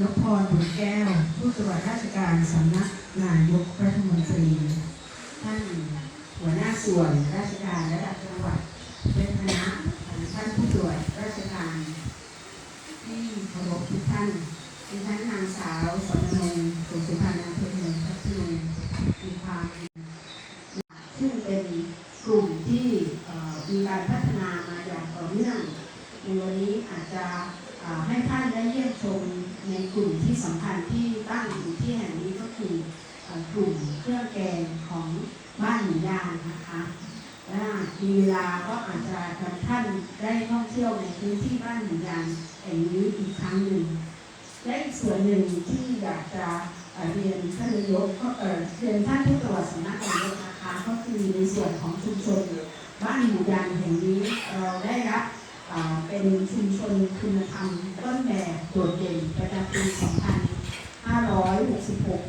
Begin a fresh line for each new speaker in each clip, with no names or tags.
นพพรบุญแก้ว ผู้ตรวจราชการสำนักนายกรัฐมนตรี ท่านหัวหน้าส่วนราชการระดับจังหวัดเป็นคณะท่านผู้ตรวจราชการ ที่เคารพทุกท่านดิฉันนางสาวสมนงสุสุพรรณอำเภอเมืองพัทลุงมีความซึ่งเป็นกลุ่มที่มีการพัฒนามาอย่างต่อเนื่องในวันนี้อาจจะ ให้ท่านได้เยี่ยมชมในกลุ่มที่สำคัญที่ตั้งอยู่ที่แห่งนี้ก็คือกลุ่มเครื่องแกงของบ้านหมูยางนะคะและมีเวลาก็อาจจะนำท่านได้ท่องเที่ยวในพื้นที่บ้านหมูยางแห่งนี้อีกครั้งหนึ่งและอีกส่วนหนึ่งที่อยากจะเรียนท่านนายกก็เรียนท่านผู้ตรวจสำนักนายกนะคะก็คือในส่วนของชุมชนบ้านหมูยางแห่งนี้เราได้รับ เป็นชุมชนคุณธรรมต้นแบบโดดเด่นประจำปี 2566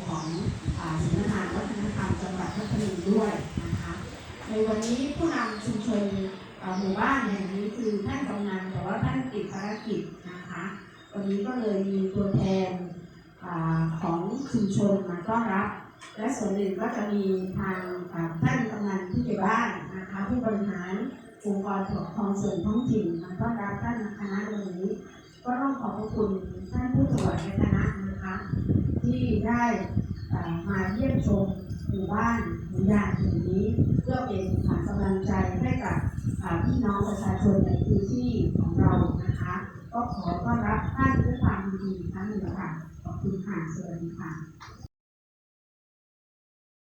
ของสำนักงานวัฒนธรรมจังหวัดพัทลุงด้วยนะคะในวันนี้ผู้นำชุมชนหมู่บ้านแห่งนี้คือท่านกำนันแต่ว่าท่านติดภารกิจนะคะวันนี้ก็เลยมีตัวแทนอของชุมชนมาต้อนรับ และส่วนหนึ่งก็จะมีทางท่านกำนันผู้ใหญ่บ้านนะคะผู้บริหารองค์กรปกครองส่วนท้องถิ่น ต้อนรับท่านคณะวันนี้ ก็ต้องขอบพระคุณท่านผู้ตรวจในคณะนะคะ ที่ได้มาเยี่ยมชมหมู่บ้านหมู่ยานแห่งนี้ เพื่อเป็นขวัญกำลังใจให้กับพี่น้องประชาชนในพื้นที่ของเรานะคะ ก็ขอต้อนรับท่านด้วยความดีครั้งหนึ่งค่ะขอบคุณค่ะสวัสดีค่ะ